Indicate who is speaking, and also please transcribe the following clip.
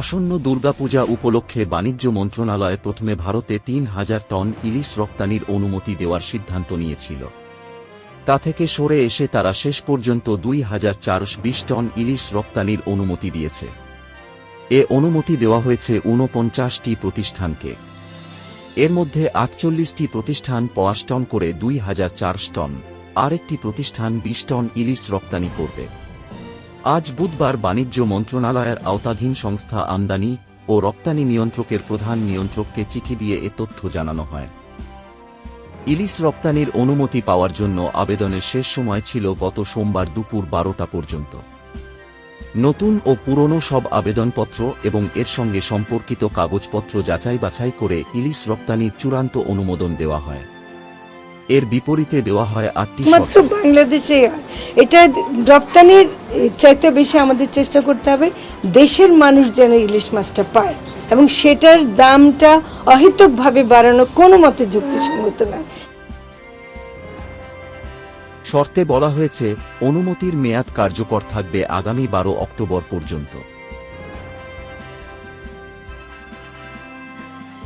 Speaker 1: আসন্ন দুর্গাপূজা উপলক্ষে বাণিজ্য মন্ত্রণালয় প্রথমে ভারতে তিন হাজার টন ইলিশ রপ্তানির অনুমতি দেওয়ার সিদ্ধান্ত নিয়েছিল। তা থেকে সরে এসে তারা শেষ পর্যন্ত দুই হাজার চারশো বিশ টন ইলিশ রপ্তানির অনুমতি দিয়েছে। এ অনুমতি দেওয়া হয়েছে ঊনপঞ্চাশটি প্রতিষ্ঠানকে। এর মধ্যে আটচল্লিশটি প্রতিষ্ঠান পঁয়াশ টন করে দুই হাজার চারশ টন, আরেকটি প্রতিষ্ঠান বিশ টন ইলিশ রপ্তানি করবে। আজ বুধবার বাণিজ্য মন্ত্রণালয়ের আওতাধীন সংস্থা আমদানি ও রপ্তানি নিয়ন্ত্রকের প্রধান নিয়ন্ত্রককে চিঠি দিয়ে এ তথ্য জানানো হয়। ইলিশ রপ্তানির অনুমতি পাওয়ার জন্য আবেদনের শেষ সময় ছিল গত সোমবার দুপুর বারোটা পর্যন্ত। নতুন ও পুরনো সব আবেদনপত্র এবং এর সঙ্গে সম্পর্কিত কাগজপত্র যাচাই বাছাই করে ইলিশ রপ্তানির চূড়ান্ত অনুমোদন দেওয়া হয়। এর বিপরীতে দেওয়া হয় আটটি
Speaker 2: মাত্র বাংলাদেশে এটা রপ্তানির চাইতে বেশি আমাদের চেষ্টা করতে হবে দেশের মানুষ যেন ইলিশ মাছটা পায়। এবং সেটার দামটা অহেতুকভাবে বাড়ানো কোনো মতে যুক্তিসঙ্গত না
Speaker 1: শর্তে বলা হয়েছে অনুমতির মেয়াদ কার্যকর থাকবে আগামী বারো অক্টোবর পর্যন্ত।